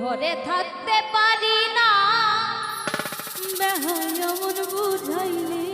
ঘরে থাকতে পারি না। বেহাই এমন বুঝাইলে